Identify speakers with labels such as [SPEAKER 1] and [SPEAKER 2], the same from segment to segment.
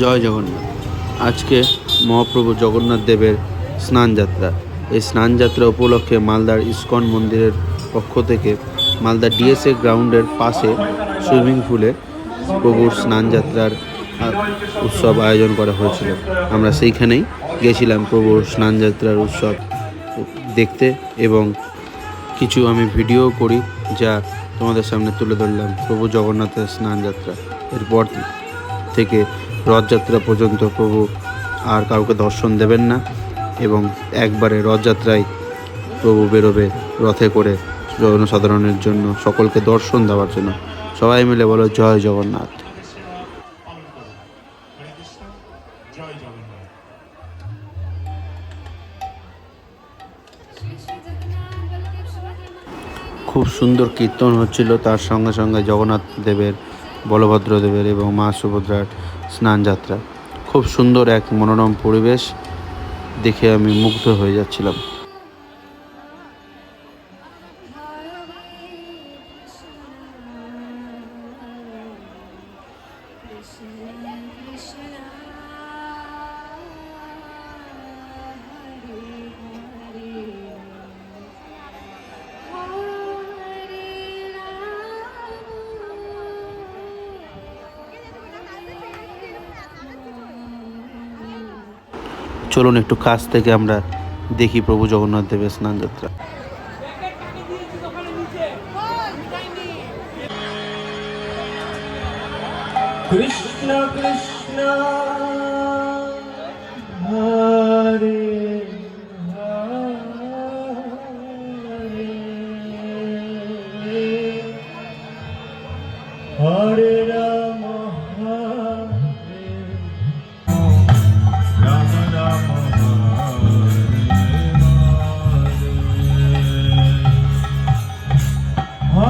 [SPEAKER 1] জয় জগন্নাথ। আজকে মহাপ্রভু জগন্নাথ দেবের স্নান যাত্রা এই স্নান যাত্রা উপলক্ষে মালদার ইস্কন মন্দিরের পক্ষ থেকে মালদা ডিএসএ গ্রাউন্ডের পাশে সুইমিং পুলে প্রভুর স্নান যাত্রার উৎসব আয়োজন করা হয়েছিল। আমরা সেইখানেই গেছিলাম প্রভুর স্নান যাত্রার উৎসব দেখতে এবং কিছু আমি ভিডিও করি যা তোমাদের সামনে তুলে ধরলাম প্রভু জগন্নাথের স্নান যাত্রা এরপর থেকে রথযাত্রা পর্যন্ত প্রভু আর কাউকে দর্শন দেবেন না এবং একবারে রথযাত্রায় প্রভু বেরোবে রথে করে জনসাধারণের জন্য সকলকে দর্শন দেওয়ার জন্য। সবাই মিলে বলো, জয় জগন্নাথ। খুব সুন্দর কীর্তন হচ্ছিল, তার সঙ্গে সঙ্গে জগন্নাথ দেবের, বলভদ্র দেবের এবং মা সুভদ্রার স্নান যাত্রা খুব সুন্দর এক মনোরম পরিবেশ দেখে আমি মুগ্ধ হয়ে যাচ্ছিলাম। চলুন একটু কাছ থেকে আমরা দেখি প্রভু জগন্নাথ দেবের স্নান যাত্রা।
[SPEAKER 2] কৃষ্ণ কৃষ্ণ হরে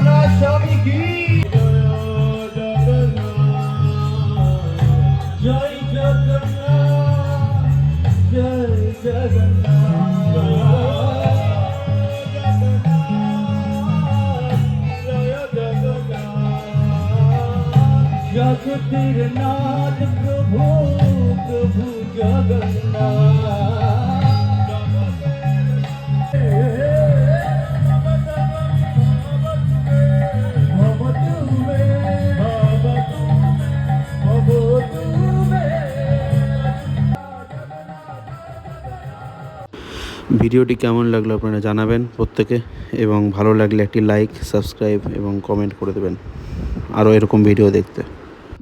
[SPEAKER 2] জগন্নাথ স্বামী কি? জয় জগন্নাথ।
[SPEAKER 1] ভিডিওটি কেমন লাগল আপনারা জানাবেন প্রত্যেকে এবং ভালো লাগলে একটি লাইক সাবস্ক্রাইব এবং কমেন্ট করে দেবেন। আরও এরকম ভিডিও দেখতে।